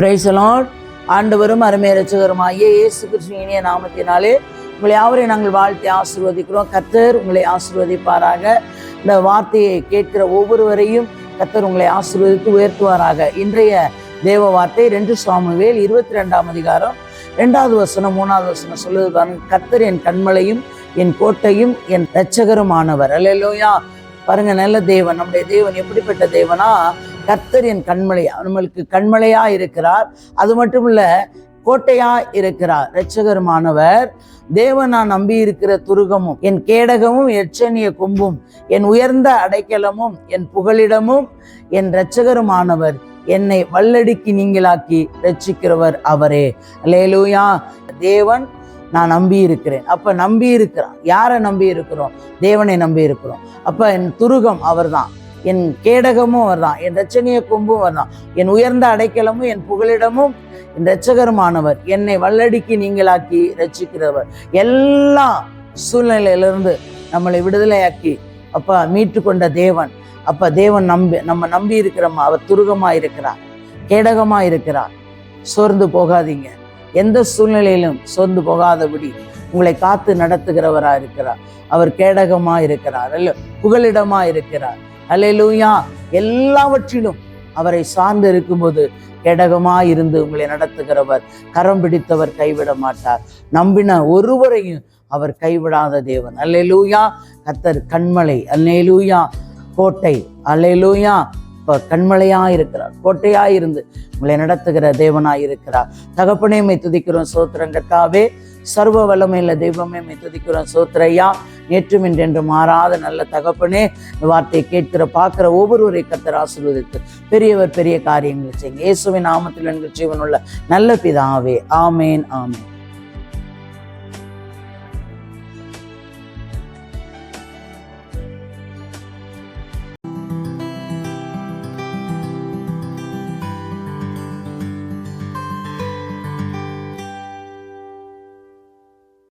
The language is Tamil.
பிரைசலான் ஆண்டவரும் அருமை ரட்சகருமாகிய இயேசு கிறிஸ்துவின் இனிய நாமத்தினாலே உங்களை யாவரையும் நாங்கள் வாழ்த்தி ஆசிர்வதிக்கிறோம். கத்தர் உங்களை ஆசிர்வதிப்பாராக. இந்த வார்த்தையை கேட்கிற ஒவ்வொருவரையும் கத்தர் உங்களை ஆசிர்வதித்து உயர்த்துவாராக. இன்றைய தேவ வார்த்தை ரெண்டு சுவாமிவேல் இருபத்தி ரெண்டாம் அதிகாரம் ரெண்டாவது வசனம் மூணாவது வசனம் சொல்லுவது பாருங்க கத்தர் என் கண்மலையும் என் கோட்டையும் என் இரட்சகருமானவர். அல்லையா பாருங்க நல்ல தேவன் நம்முடைய தேவன் எப்படிப்பட்ட தேவனா? கர்த்தர் என் கண்மலை நம்மளுக்கு கண்மலையா இருக்கிறார். அது மட்டும் இல்ல கோட்டையா இருக்கிறார். இரட்சகருமானவர் தேவன் நான் நம்பி இருக்கிற துருகமும் என் கேடகமும் எச்சனிய கொம்பும் என் உயர்ந்த அடைக்கலமும் என் புகலிடமும் என் இரட்சகருமானவர் என்னை வல்லடிக்கு நீங்களாக்கி ரட்சிக்கிறவர் அவரே. லேலூயா தேவன் நான் நம்பி இருக்கிறேன் அப்ப நம்பி இருக்கிறான் யாரை நம்பி இருக்கிறோம் தேவனை நம்பி இருக்கிறோம் அப்ப என் துருகம் அவர்தான். என் கேடகமும் அவர்தான் என் ரச்சனைய கொம்பும் அவர்தான் என் உயர்ந்த அடைக்கலமும் என் புகலிடமும் என் ரச்சகருமானவர் என்னை வல்லடிக்கு நீங்களாக்கி ரட்சிக்கிறவர் எல்லா சூழ்நிலையிலிருந்து நம்மளை விடுதலையாக்கி அப்பா மீட்டு கொண்ட தேவன். அப்ப தேவன் நம்பி நம்ம நம்பி இருக்கிறோமா அவர் துருகமா இருக்கிறார் கேடகமா இருக்கிறார் சோர்ந்து போகாதீங்க. எந்த சூழ்நிலையிலும் சோர்ந்து போகாதபடி உங்களை காத்து நடத்துகிறவரா இருக்கிறார் அவர் கேடகமா இருக்கிறார் அல்ல புகலிடமா இருக்கிறார் அல்லேலூயா எல்லாவற்றிலும் அவரை சார்ந்து இருக்கும்போது கெடகமாக இருந்து உங்களை நடத்துகிறவர் கரம் பிடித்தவர் கைவிட மாட்டார். நம்பின ஒருவரையும் அவர் கைவிடாத தேவன். அல்லேலூயா கத்தர் கண்மலை அல்லேலூயா கோட்டை அல்லேலூயா இப்போ கண்மலையாக இருக்கிறார் கோட்டையாக இருந்து உங்களை நடத்துகிற தேவனா இருக்கிறார் தகப்பனே துதிக்கிறோம் சோத்திரங்கத்தாவே சர்வ வல்லமையில தெய்வமே மை துதிக்கிறோம். சோத்திரையா நேற்றும் இன்றென்று மாறாத நல்ல தகப்பனே இந்த வார்த்தையை கேட்கிற பார்க்குற ஒவ்வொருவரை கத்தர் ஆசீர்வதித்து பெரியவர் பெரிய காரியங்களை செய்யுங்க. இயேசுவின் நாமத்தில் எங்கள் ஜீவனுள்ள நல்ல பிதாவே. ஆமேன் ஆமேன்.